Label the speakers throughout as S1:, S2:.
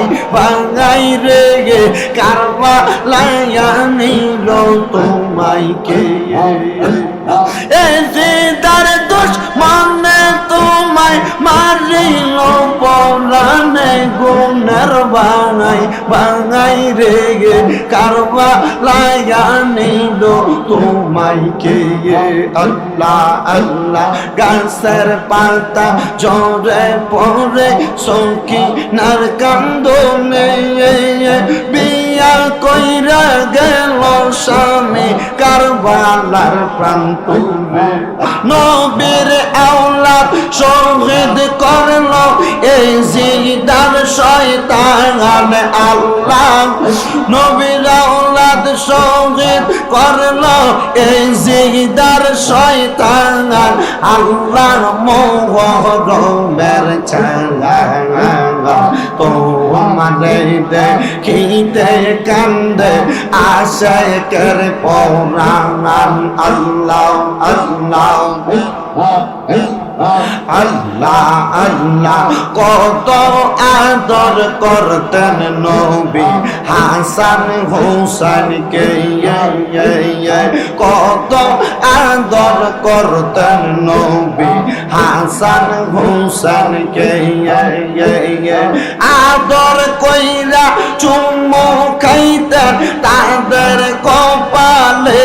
S1: বাঙাই বাঙাই রে গে কারবা লাইয়া নিল তোমায় কে বাঙাই রেগে কারবা লাইয়া নিল তোমায় কে আল্লাহ আল্লাহ গাছের পাতা জরে পরে সৌকি নার কান্দনে স্বামী, কারবালার প্রান্ত নবীর আওলাদ শহীদ করল, এই জিদার শয়তান আল্লাহ। নবীর আওলাদ শহীদ করল, এই জিদার শয়তান আল্লাহর মোহরমের চালা তো আমারে দেখিতে কান্দে আশায় কর পৌরাণ আল্লাহ আল্লাহ। আল্লাহ আল্লাহ, কত আদর করতেন নবী। হাসান হোসেন কে কত আদর করতেন নবী। হাসান হোসেন কে আদর কইরা চুম্মু খাইতেন, তাদের কপালে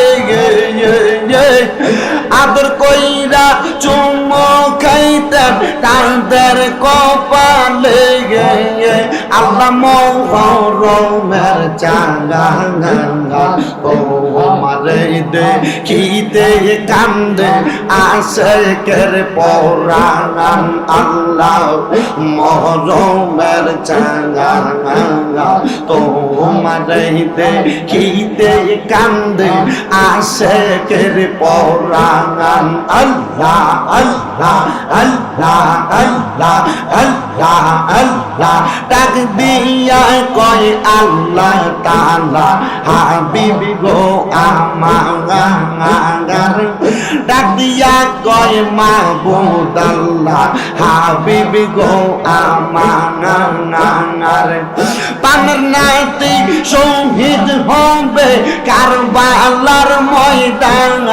S1: তাদের কপালে আল্লাহ মোহরমের চাঙ্গা ও আমারে দেখিতে কান্দে, আশেকের পরাণ আল্লাহ মহরমের চাঙ্গা তো আমারে দেখিতে কান্দে, আশেকের পরাণ আল্লাহ আল্লাহ আল্লাহ আল্লাহ আল্লাহ আল্লাহ দিয়া কয় আল্লাহ তালা হাবিবি গো আমার ডাক কয় মাহবুদ আল্লাহ হাবিবি গো আমার পানের নাতি শহীদ হবে কারবালার ময়দান।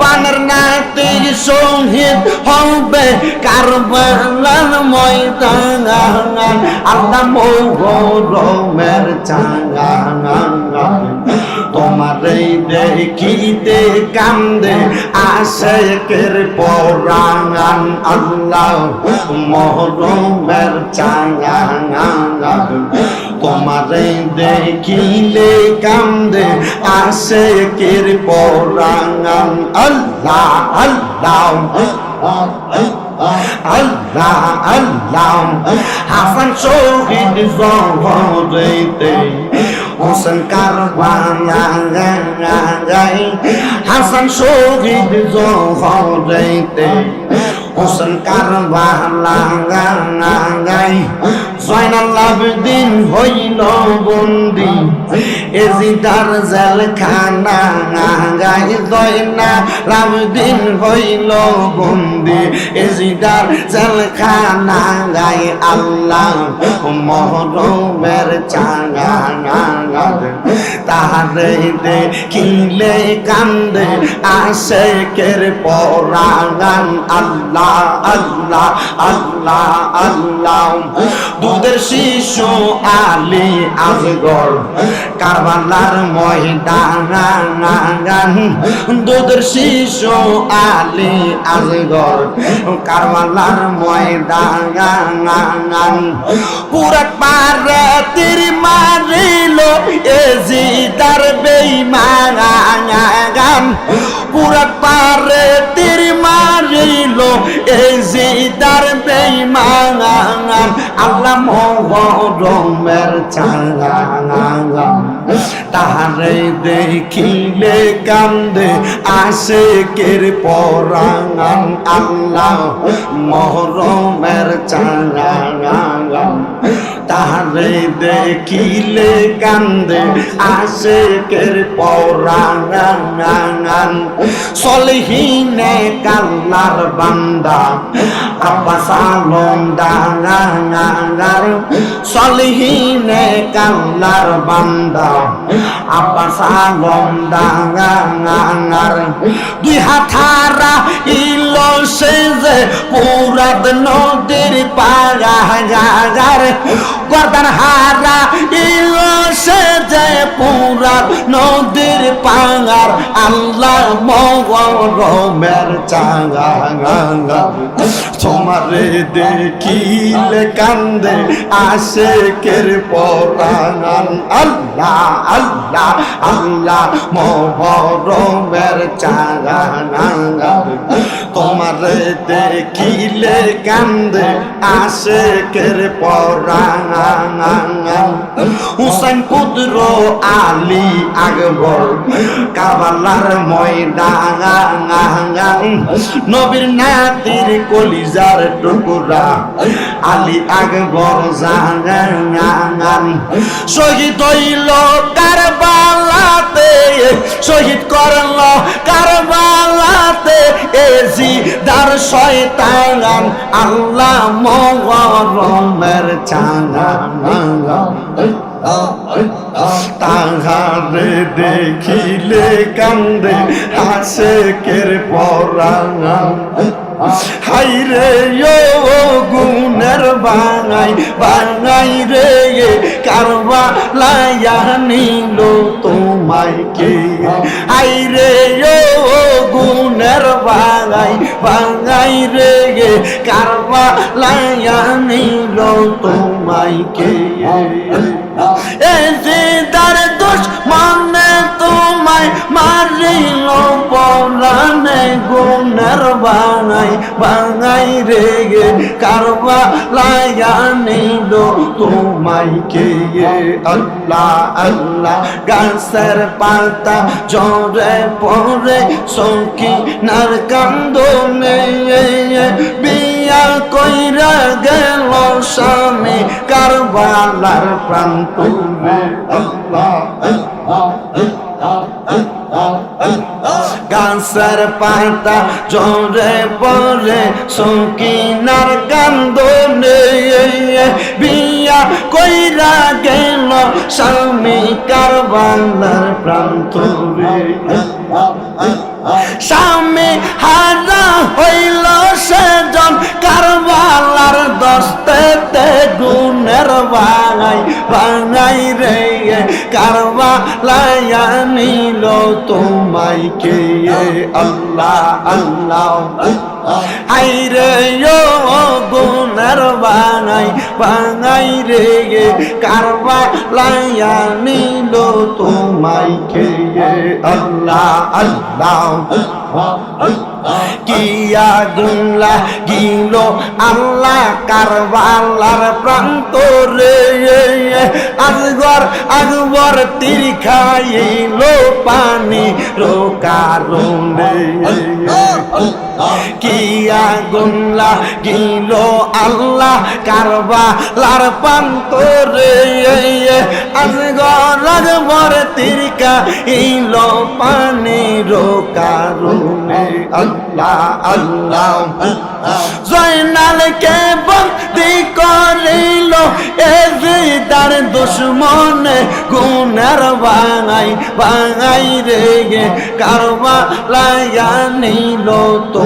S1: পানের নাতি শহীদ হবে কারবালার ময়দান। আল্লাহ মোহরমের চাঙ্গা তোমার দেখিতে কান্দে আশেকের পরাণ আল্লাহ মহরমের চাঙ্গা তোমার দেখিলে কান্দে আশেকের পরাণ আল্লাহ আল্লাহ। আল্লাহ আল্লাহ হাসান শহীদ জহরেতে হোসেন কারবালা হাসান শহীদ জহরেতে হোসেন কারবালা জয়নাল আবদিন হইল বন্দি। এজিদার জেলখানা গাই জয়না আবদিন হইল বন্দি। এজিদার জেলখানা গাই আল্লাহ মহরমের চাঙ্গা তাহারে দেখিলে কান্দে আশেকের পরাগান। আল্লাহ আল্লাহ আল্লাহ আল্লাহ। দুধের শিশু আলী আজগর, কারবালার ময়দান দুধের শিশু আলী আজগর, কারবালার ময়দান পুরা পারে তীর মারিল বেইমান পুরা পারে আল্লাহ মহরমের চাঙ্গা তাহারে দেখিলে কান্দে আশেকের পরাণ আল্লাহ মহরমের চাঙ্গা তাহার দেখিলে কান্দে আশেকের পরাঙ্গান সলহিনে কাল্লার বান্দা আব্বাস আলম ডাঙ্গার সলহিনে কাল্লার বান্দা আব্বাস আলম ডাঙ্গার দুই হাথারা ইলো সে যে পুরাত নদীর পাগাগার গর্দান হারা ইলো সে যে পুরাত নদীর পাগার আল্লাহ মগরমের চাঙ্গা তোমারে দেখিলে কান্দে আসে কের পরাণ আল্লাহ আল্লাহ আল্লাহ, মহরমের চারা তোমারে দেখিলে কান্দে আসে কের পরাণ হুসাইন পুত্র আলী আকবর, কাবালার ময়দান, নবীর নাতির কলিজার টুকুরা, আলী আকবর শহীদ হইল কারবালাতে, শহীদ করল কারবালাতে এজি দার শয়তান আল্লাহ মগরমের চাঙ্গা তাহারে দেখিলে কান্দে হাসে কের পরাণ হাইরে ও গুণের বাঙাই বাঙাই রে কারবা লাইয়া নিল তোমায় কে। হাইরে ও বাঙাই বাঙাই রেগে কারবা লাইয়া নিল তোমায় কে? গুণের বাঙাই বাঙাই রে গে। কারবা লাইয়া নিল তোমায় কে আল্লাহ আল্লাহ, গাছের পাতা জরে পরে সঙ্কি নার কান্দনে। বিয়া কইরা গেল স্বামী, কারবালার প্রান্ত গাছের পাতা জরে পরে সঙ্কিনার কান্দনে বিয়া কইরা গেল স্বামী কারবালার প্রান্ত স্বামী হারা হইল সেজন কারবালার দস্তেতে, গুণের বাঙাই বাঙাই রে কারবালায়া নিল তোমায় কে? আল্লাহ আল্লাহ আইরে ও গুণের বাঙাই বাঙাই রে কারবালায়া নিল তোমায় কে আল্লাহ আল্লাহ কিয়া গুনলা গিল আল্লাহ কারবালার প্রান্ত রে আজগর আকবর তীর খাইল পানি রোকারণে কিয়া গুনলা গিল আল্লাহ কারবালার প্রান্ত রে আজগর আকবর তীর খাইল পানি রোকারণে আল্লাহ আল্লাহ। জয়নালকে বন্দি করিল এজিদার দুশ্মনে গুণের বাঙাই বাঙাই রে কারবা লাইয়া নিল তোমায়